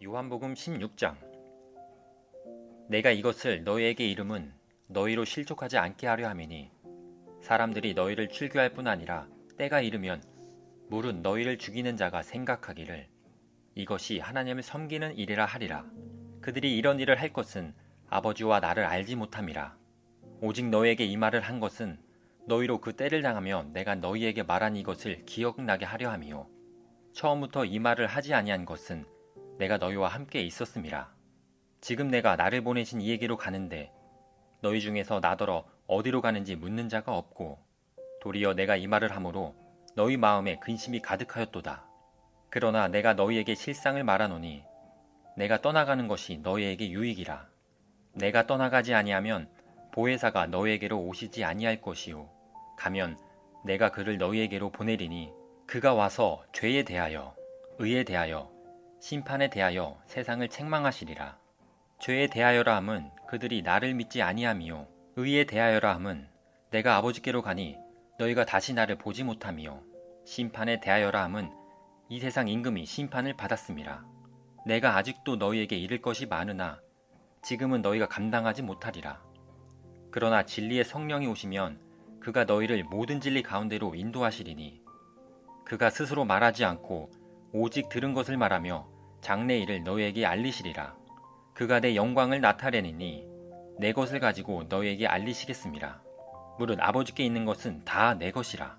요한복음 16장. 내가 이것을 너희에게 이름은 너희로 실족하지 않게 하려 함이니 사람들이 너희를 출교할 뿐 아니라 때가 이르면 물은 너희를 죽이는 자가 생각하기를 이것이 하나님을 섬기는 일이라 하리라. 그들이 이런 일을 할 것은 아버지와 나를 알지 못함이라. 오직 너희에게 이 말을 한 것은 너희로 그 때를 당하면 내가 너희에게 말한 이것을 기억나게 하려 함이요. 처음부터 이 말을 하지 아니한 것은 내가 너희와 함께 있었음이라. 지금 내가 나를 보내신 이에게로 가는데 너희 중에서 나더러 어디로 가는지 묻는 자가 없고 도리어 내가 이 말을 함으로 너희 마음에 근심이 가득하였도다. 그러나 내가 너희에게 실상을 말하노니 내가 떠나가는 것이 너희에게 유익이라. 내가 떠나가지 아니하면 보혜사가 너희에게로 오시지 아니할 것이요 가면 내가 그를 너희에게로 보내리니 그가 와서 죄에 대하여 의에 대하여 심판에 대하여 세상을 책망하시리라. 죄에 대하여라 함은 그들이 나를 믿지 아니함이요 의에 대하여라 함은 내가 아버지께로 가니 너희가 다시 나를 보지 못함이요 심판에 대하여라 함은 이 세상 임금이 심판을 받았음이라. 내가 아직도 너희에게 이를 것이 많으나 지금은 너희가 감당하지 못하리라. 그러나 진리의 성령이 오시면 그가 너희를 모든 진리 가운데로 인도하시리니 그가 스스로 말하지 않고 오직 들은 것을 말하며 장래 일을 너희에게 알리시리라. 그가 내 영광을 나타내니니 내 것을 가지고 너희에게 알리시겠습니다. 무릇 아버지께 있는 것은 다 내 것이라.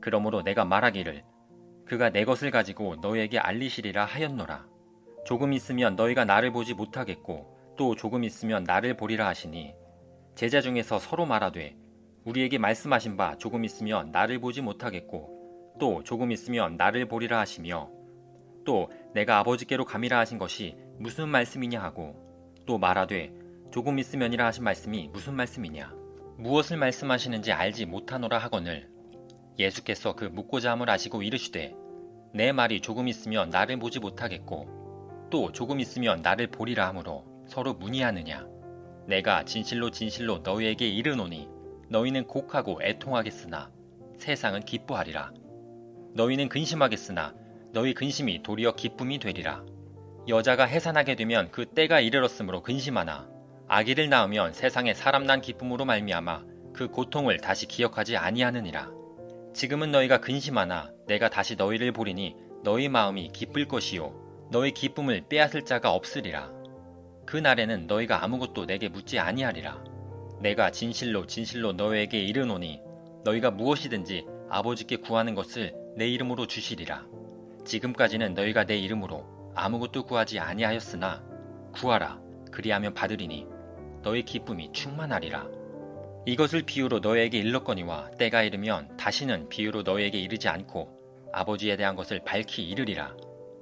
그러므로 내가 말하기를 그가 내 것을 가지고 너희에게 알리시리라 하였노라. 조금 있으면 너희가 나를 보지 못하겠고 또 조금 있으면 나를 보리라 하시니 제자 중에서 서로 말하되 우리에게 말씀하신 바 조금 있으면 나를 보지 못하겠고 또 조금 있으면 나를 보리라 하시며 또 내가 아버지께로 감이라 하신 것이 무슨 말씀이냐 하고 또 말하되 조금 있으면이라 하신 말씀이 무슨 말씀이냐? 무엇을 말씀하시는지 알지 못하노라 하거늘 예수께서 그 묻고자 함을 아시고 이르시되 내 말이 조금 있으면 나를 보지 못하겠고 또 조금 있으면 나를 보리라 하므로 서로 문의하느냐? 내가 진실로 진실로 너희에게 이르노니 너희는 곡하고 애통하겠으나 세상은 기뻐하리라. 너희는 근심하겠으나 너희 근심이 도리어 기쁨이 되리라. 여자가 해산하게 되면 그 때가 이르렀으므로 근심하나 아기를 낳으면 세상에 사람 난 기쁨으로 말미암아 그 고통을 다시 기억하지 아니하느니라. 지금은 너희가 근심하나 내가 다시 너희를 보리니 너희 마음이 기쁠 것이요 너희 기쁨을 빼앗을 자가 없으리라. 그 날에는 너희가 아무것도 내게 묻지 아니하리라. 내가 진실로 진실로 너희에게 이르노니 너희가 무엇이든지 아버지께 구하는 것을 내 이름으로 주시리라 지금까지는 너희가 내 이름으로 아무것도 구하지 아니하였으나 구하라. 그리하면 받으리니 너희 기쁨이 충만하리라. 이것을 비유로 너희에게 일렀거니와 때가 이르면 다시는 비유로 너희에게 이르지 않고 아버지에 대한 것을 밝히 이르리라.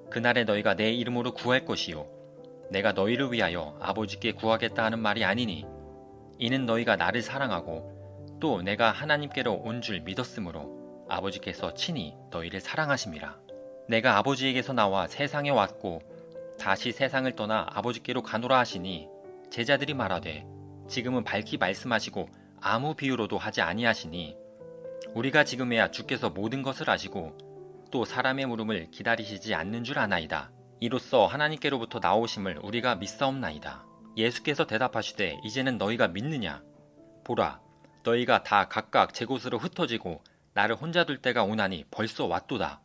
그날에 너희가 내 이름으로 구할 것이요. 내가 너희를 위하여 아버지께 구하겠다 하는 말이 아니니 이는 너희가 나를 사랑하고 또 내가 하나님께로 온 줄 믿었으므로 아버지께서 친히 너희를 사랑하심이라 내가 아버지에게서 나와 세상에 왔고 다시 세상을 떠나 아버지께로 가노라 하시니 제자들이 말하되 지금은 밝히 말씀하시고 아무 비유로도 하지 아니하시니 우리가 지금에야 주께서 모든 것을 아시고 또 사람의 물음을 기다리시지 않는 줄 아나이다. 이로써 하나님께로부터 나오심을 우리가 믿사옵나이다. 예수께서 대답하시되 이제는 너희가 믿느냐? 보라, 너희가 다 각각 제 곳으로 흩어지고 나를 혼자 둘 때가 오나니 벌써 왔도다.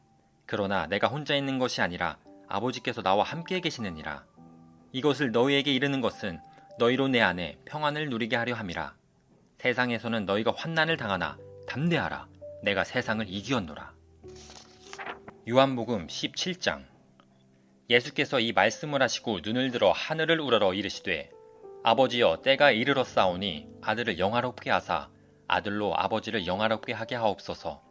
그러나 내가 혼자 있는 것이 아니라 아버지께서 나와 함께 계시느니라. 이것을 너희에게 이르는 것은 너희로 내 안에 평안을 누리게 하려 함이라. 세상에서는 너희가 환난을 당하나 담대하라. 내가 세상을 이기었노라. 요한복음 17장 예수께서 이 말씀을 하시고 눈을 들어 하늘을 우러러 이르시되 아버지여 때가 이르렀사오니 아들을 영화롭게 하사 아들로 아버지를 영화롭게 하게 하옵소서.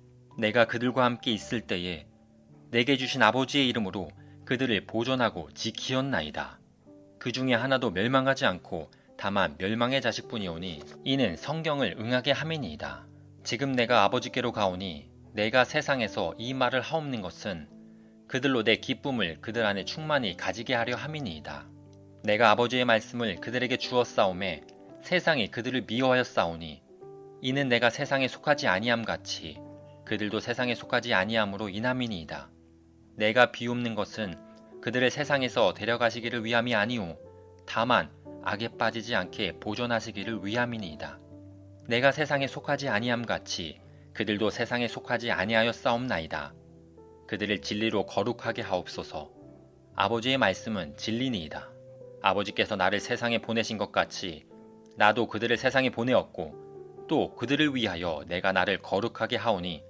내가 그들과 함께 있을 때에 내게 주신 아버지의 이름으로 그들을 보존하고 지키었나이다. 그 중에 하나도 멸망하지 않고 다만 멸망의 자식뿐이오니 이는 성경을 응하게 함이니이다. 지금 내가 아버지께로 가오니 내가 세상에서 이 말을 하옵는 것은 그들로 내 기쁨을 그들 안에 충만히 가지게 하려 함이니이다. 내가 아버지의 말씀을 그들에게 주었사오매 세상이 그들을 미워하였사오니 이는 내가 세상에 속하지 아니함 같이 그들도 세상에 속하지 아니함으로 인함이니이다. 내가 비옵는 것은 그들을 세상에서 데려가시기를 위함이 아니오 다만 악에 빠지지 않게 보존하시기를 위함이니이다. 내가 세상에 속하지 아니함 같이 그들도 세상에 속하지 아니하였사옵나이다. 그들을 진리로 거룩하게 하옵소서. 아버지의 말씀은 진리니이다. 아버지께서 나를 세상에 보내신 것 같이 나도 그들을 세상에 보내었고 또 그들을 위하여 내가 나를 거룩하게 하오니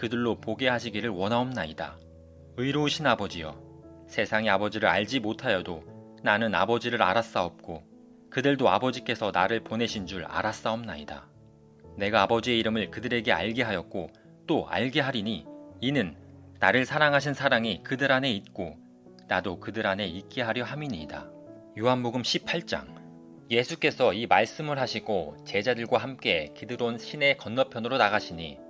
그들로 보게 하시기를 원하옵나이다. 의로우신 아버지여, 세상의 아버지를 알지 못하여도 나는 아버지를 알았사옵고 그들도 아버지께서 나를 보내신 줄 알았사옵나이다. 내가 아버지의 이름을 그들에게 알게 하였고 또 알게 하리니 이는 나를 사랑하신 사랑이 그들 안에 있고 나도 그들 안에 있게 하려 함이니이다. 요한복음 18장 예수께서 이 말씀을 하시고 제자들과 함께 기드론 시내 건너편으로 나가시니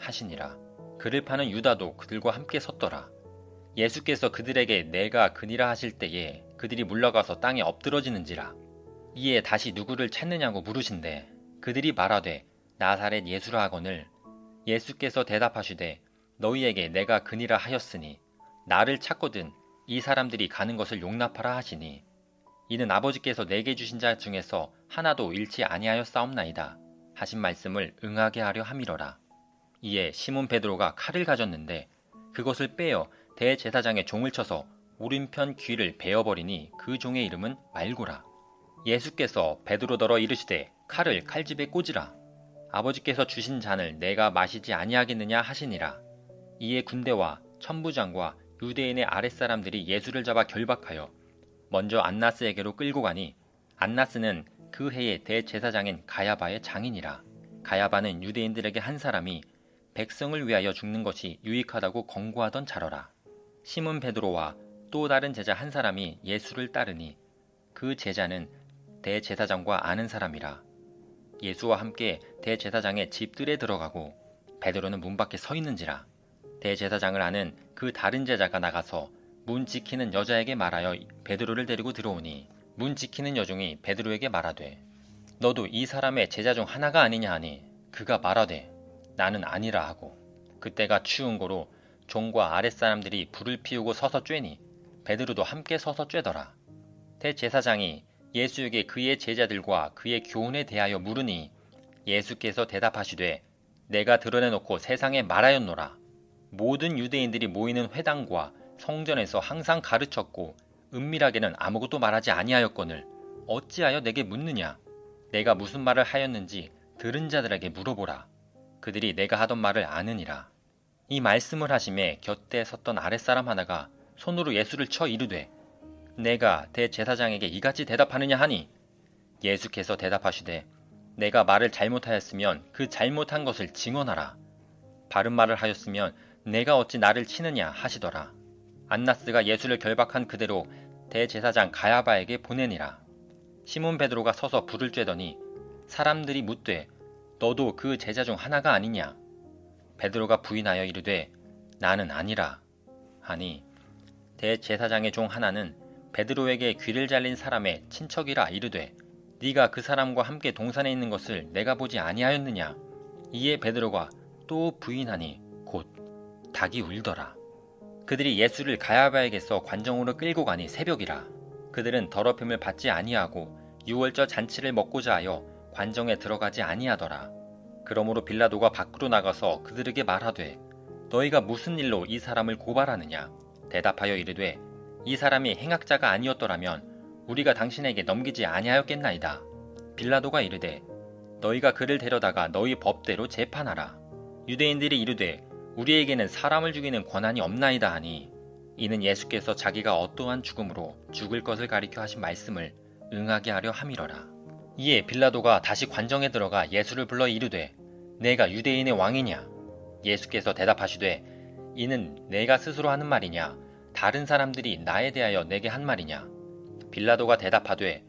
하시니라. 그를 파는 유다도 그들과 함께 섰더라. 예수께서 그들에게 내가 그니라 하실 때에 그들이 물러가서 땅에 엎드러지는지라. 이에 다시 누구를 찾느냐고 물으신대 그들이 말하되 나사렛 예수라 하거늘 예수께서 대답하시되 너희에게 내가 그니라 하였으니 나를 찾거든 이 사람들이 가는 것을 용납하라 하시니 이는 아버지께서 내게 주신 자 중에서 하나도 잃지 아니하였사옵나이다 하신 말씀을 응하게 하려 함이로라 이에 시몬 베드로가 칼을 가졌는데 그것을 빼어 대제사장의 종을 쳐서 오른편 귀를 베어버리니 그 종의 이름은 말고라. 예수께서 베드로더러 이르시되 칼을 칼집에 꽂으라. 아버지께서 주신 잔을 내가 마시지 아니하겠느냐 하시니라. 이에 군대와 천부장과 유대인의 아랫사람들이 예수를 잡아 결박하여 먼저 안나스에게로 끌고 가니 안나스는 그 해의 대제사장인 가야바의 장인이라. 가야바는 유대인들에게 한 사람이 백성을 위하여 죽는 것이 유익하다고 권고하던 자러라. 시몬 베드로와 또 다른 제자 한 사람이 예수를 따르니 그 제자는 대제사장과 아는 사람이라. 예수와 함께 대제사장의 집들에 들어가고 베드로는 문 밖에 서 있는지라. 대제사장을 아는 그 다른 제자가 나가서 문 지키는 여자에게 말하여 베드로를 데리고 들어오니 문 지키는 여종이 베드로에게 말하되 너도 이 사람의 제자 중 하나가 아니냐 하니 그가 말하되 나는 아니라 하고 그때가 추운 고로 종과 아랫사람들이 불을 피우고 서서 쬐니 베드로도 함께 서서 쬐더라. 대제사장이 예수에게 그의 제자들과 그의 교훈에 대하여 물으니 예수께서 대답하시되 내가 드러내놓고 세상에 말하였노라. 모든 유대인들이 모이는 회당과 성전에서 항상 가르쳤고 은밀하게는 아무것도 말하지 아니하였거늘 어찌하여 내게 묻느냐? 내가 무슨 말을 하였는지 들은 자들에게 물어보라 그들이 내가 하던 말을 아느니라. 이 말씀을 하심에 곁에 섰던 아랫사람 하나가 손으로 예수를 쳐 이르되 내가 대제사장에게 이같이 대답하느냐 하니? 예수께서 대답하시되 내가 말을 잘못하였으면 그 잘못한 것을 증언하라. 바른 말을 하였으면 내가 어찌 나를 치느냐 하시더라. 안나스가 예수를 결박한 그대로 대제사장 가야바에게 보내니라. 시몬 베드로가 서서 불을 쬐더니 사람들이 묻되 너도 그 제자 중 하나가 아니냐? 베드로가 부인하여 이르되 나는 아니라. 하니 대제사장의 종 하나는 베드로에게 귀를 잘린 사람의 친척이라 이르되 네가 그 사람과 함께 동산에 있는 것을 내가 보지 아니하였느냐? 이에 베드로가 또 부인하니 곧 닭이 울더라. 그들이 예수를 가야바에게서 관정으로 끌고 가니 새벽이라. 그들은 더럽힘을 받지 아니하고 유월절 잔치를 먹고자 하여 관정에 들어가지 아니하더라 그러므로 빌라도가 밖으로 나가서 그들에게 말하되 너희가 무슨 일로 이 사람을 고발하느냐 대답하여 이르되 이 사람이 행악자가 아니었더라면 우리가 당신에게 넘기지 아니하였겠나이다. 빌라도가 이르되 너희가 그를 데려다가 너희 법대로 재판하라. 유대인들이 이르되 우리에게는 사람을 죽이는 권한이 없나이다 하니 이는 예수께서 자기가 어떠한 죽음으로 죽을 것을 가리켜 하신 말씀을 응하게 하려 함이러라. 이에 빌라도가 다시 관정에 들어가 예수를 불러 이르되 내가 유대인의 왕이냐? 예수께서 대답하시되 이는 내가 스스로 하는 말이냐? 다른 사람들이 나에 대하여 내게 한 말이냐? 빌라도가 대답하되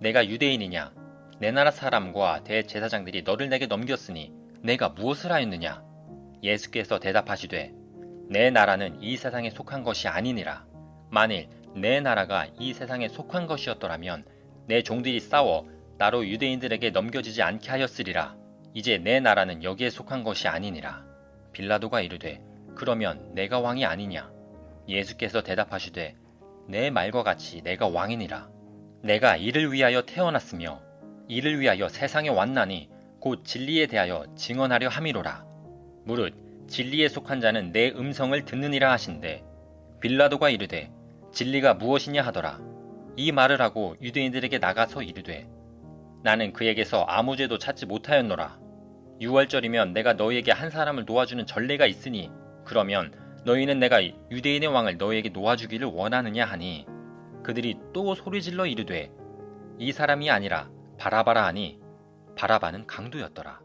내가 유대인이냐? 내 나라 사람과 대제사장들이 너를 내게 넘겼으니 내가 무엇을 하였느냐? 예수께서 대답하시되 내 나라는 이 세상에 속한 것이 아니니라. 만일 내 나라가 이 세상에 속한 것이었더라면 내 종들이 싸워 나로 유대인들에게 넘겨지지 않게 하였으리라. 이제 내 나라는 여기에 속한 것이 아니니라. 빌라도가 이르되 그러면 내가 왕이 아니냐? 예수께서 대답하시되 내 말과 같이 내가 왕이니라. 내가 이를 위하여 태어났으며 이를 위하여 세상에 왔나니 곧 진리에 대하여 증언하려 함이로라. 무릇 진리에 속한 자는 내 음성을 듣느니라 하신대 빌라도가 이르되 진리가 무엇이냐 하더라. 이 말을 하고 유대인들에게 나가서 이르되 나는 그에게서 아무 죄도 찾지 못하였노라. 유월절이면 내가 너희에게 한 사람을 놓아주는 전례가 있으니 그러면 너희는 내가 유대인의 왕을 너희에게 놓아주기를 원하느냐 하니 그들이 또 소리질러 이르되 이 사람이 아니라 바라바라 하니 바라바는 강도였더라.